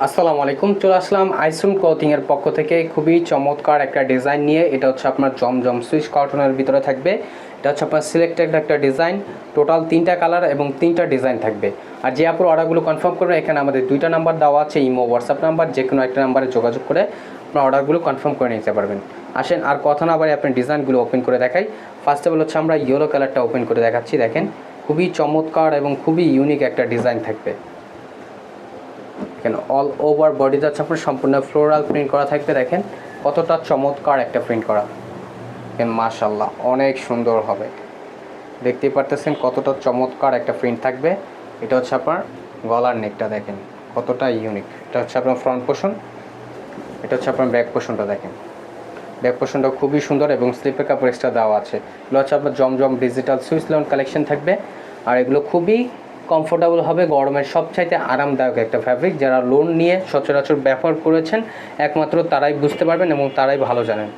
আসসালামু আলাইকুম, চলে আসলাম আইসুন ক্লথিং এর পক্ষ থেকে। খুবই চমৎকার একটা ডিজাইন নিয়ে। এটা হচ্ছে আপনার জমজম সুইচ কটনের ভিতরে থাকবে। এটা হচ্ছে আপনার সিলেক্টেড একটা ডিজাইন। টোটাল তিনটা কালার এবং তিনটা ডিজাইন থাকবে। আর যে আপুর অর্ডারগুলো কনফার্ম করবে এখানে আমাদের দুইটা নাম্বার দেওয়া আছে, ইমো, হোয়াটসঅ্যাপ নাম্বার যে কোনো একটা নাম্বারে যোগাযোগ করে আপনার অর্ডারগুলো কনফার্ম করে নিতে পারবেন। আসেন, আর কথা না বাড়ি আপনি ডিজাইনগুলো ওপেন করে দেখাই। ফার্স্ট অফ অল হচ্ছে আমরা ইয়েলো কালারটা ওপেন করে দেখাচ্ছি, দেখেন। খুবই চমৎকার এবং খুবই ইউনিক একটা ডিজাইন থাকবে। দেখেন অল ওভার বডিতে হচ্ছে আপনার সম্পূর্ণ ফ্লোরাল প্রিন্ট করা থাকবে, দেখেন কতটা চমৎকার একটা প্রিন্ট করা। দেখেন মাশাল্লাহ অনেক সুন্দর হবে। দেখতেই পারতেছেন কতটা চমৎকার একটা প্রিন্ট থাকবে। এটা হচ্ছে আপনার গলার নেকটা দেখেন, কতটা ইউনিক এটা হচ্ছে আপনার ফ্রন্ট পোষণ এটা হচ্ছে আপনার ব্যাক পোষণটা দেখেন। ব্যাক পোষণটা খুবই সুন্দর এবং স্লিপের কাপড় এক্সট্রা দেওয়া আছে। এগুলো হচ্ছে আপনার Zamzam digital switch loan collection থাকবে। আর এগুলো খুবই কমফোর্টেবল হবে গরমের সবচাইতে আরামদায়ক একটা ফ্যাব্রিক যারা লোন নিয়ে সচরাচর ব্যবহার করেছেন, একমাত্র তারাই বুঝতে পারবেন এবং তারাই ভালো জানেন।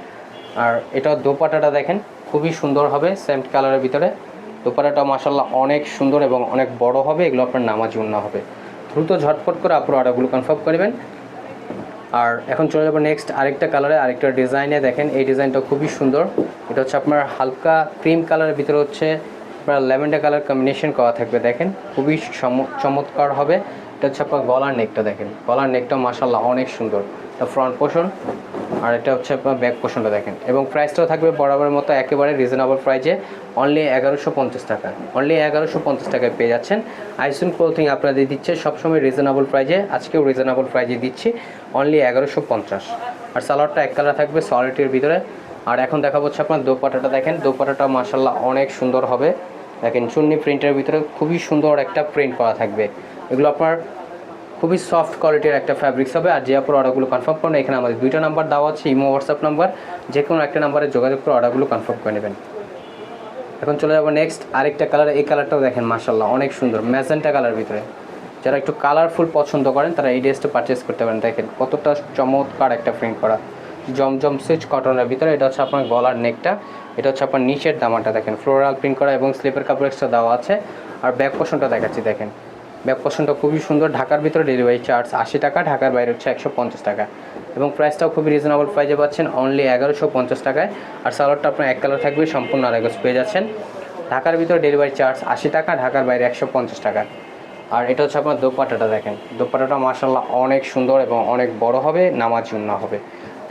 আর এটা দোপাটাটা দেখেন, খুবই সুন্দর হবে সেম কালারের ভিতরে। দোপাটাটা মাসাল্লাহ অনেক সুন্দর এবং অনেক বড় হবে, এগুলো আপনার নামাজ উন্না হবে। দ্রুত ঝটপট করে আপনার অর্ডারগুলো কনফার্ম করবেন আর এখন চলে যাব নেক্সট আরেকটা কালারে আরেকটা ডিজাইনে দেখেন, এই ডিজাইনটা খুবই সুন্দর। এটা হচ্ছে আপনার হালকা ক্রিম কালারের ভিতরে হচ্ছে আপনার ল্যাভেন্ডার কালার কম্বিনেশন করা থাকবে, দেখেন। খুবই চমৎকার হবে। এটা হচ্ছে আপনার গলার নেকটা, দেখেন। গলার নেকটা মাসাল্লাহ অনেক সুন্দর। এটা ফ্রন্ট পোর্শন আর এটা হচ্ছে আপনার ব্যাক পোর্শনটা দেখেন। এবং প্রাইসটাও থাকবে বরাবরের মতো, একেবারে রিজনেবল প্রাইজে অনলি এগারোশো পঞ্চাশ টাকা। অনলি এগারোশো পঞ্চাশ টাকায় পেয়ে যাচ্ছেন। আইসুন ক্লোথিং আপনাদের দিচ্ছে সবসময় রিজনেবল প্রাইজে আজকেও রিজনেবল প্রাইজে দিচ্ছি। অনলি এগারোশো পঞ্চাশ। আর সালোয়ারটা এক কালার থাকবে সলিটির ভিতরে। আর এখন দেখা হচ্ছে আপনার দোপাটাটা, দেখেন। দোপাটাটা মাসাল্লাহ অনেক সুন্দর হবে। দেখেন চুন্নি প্রিন্টের ভিতরে খুবই সুন্দর একটা প্রিন্ট করা থাকবে। এগুলো আপনার খুবই সফট কোয়ালিটির একটা ফ্যাব্রিক্স হবে। আর যে আপনার অর্ডারগুলো কনফার্ম করেন, এখানে আমাদের দুইটা নাম্বার দেওয়া আছে ইমো হোয়াটসঅ্যাপ নাম্বার যে কোনো একটা নাম্বারে যোগাযোগ করে অর্ডারগুলো কনফার্ম করে নেবেন। এখন চলে যাব নেক্সট আরেকটা কালার এই কালারটাও দেখেন মাসাল্লাহ অনেক সুন্দর ম্যাজেন্টা কালার ভিতরে। যারা একটু কালারফুল পছন্দ করেন, তারা এই ড্রেসটা পারচেস করতে পারেন। দেখেন, কতটা চমৎকার একটা প্রিন্ট করা। জমজম সুইচ কটনের ভিতরে, এটা হচ্ছে আপনার গলার নেকটা এটা হচ্ছে আপনার নিচের দামাটা দেখেন। ফ্লোরাল প্রিন্ট করা এবং স্লিপের কাপড় এক্সট্রা দেওয়া আছে। আর ব্যাক পোষণটা দেখাচ্ছি, দেখেন। ব্যাক পোষণটা খুবই সুন্দর, ঢাকার ভিতরে ডেলিভারি চার্জ আশি টাকা, ঢাকার বাইরে হচ্ছে একশো পঞ্চাশ টাকা। এবং প্রাইসটাও খুবই রিজনেবল প্রাইজে পাচ্ছেন অনলি এগারোশো পঞ্চাশ টাকায়। আর সালোয়ারটা আপনার এক কালার থাকবে, সম্পূর্ণ আড়াইগজ পেয়ে যাচ্ছেন। ঢাকার ভিতরে ডেলিভারি চার্জ আশি টাকা, ঢাকার বাইরে একশো পঞ্চাশ টাকা। আর এটা হচ্ছে আপনার দোপাটাটা দেখেন। দোপাটাটা মার্শাল্লাহ অনেক সুন্দর এবং অনেক বড় হবে, নামাজ জন্য হবে।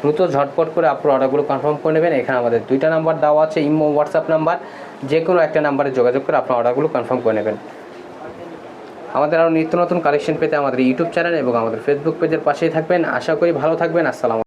দ্রুত ঝটপট করে আপনার অর্ডারগুলো কনফার্ম করে নেবেন। এখানে আমাদের দুইটা নাম্বার দেওয়া আছে, ইমো হোয়াটসঅ্যাপ নাম্বার যে কোনো একটা নাম্বারে যোগাযোগ করে আপনার অর্ডারগুলো কনফার্ম করে নেবেন। আমাদের আরও নিত্য নতুন কালেকশন পেতে আমাদের ইউটিউব চ্যানেল এবং আমাদের ফেসবুক পেজের পাশেই থাকবেন। আশা করি ভালো থাকবেন। আসসালাম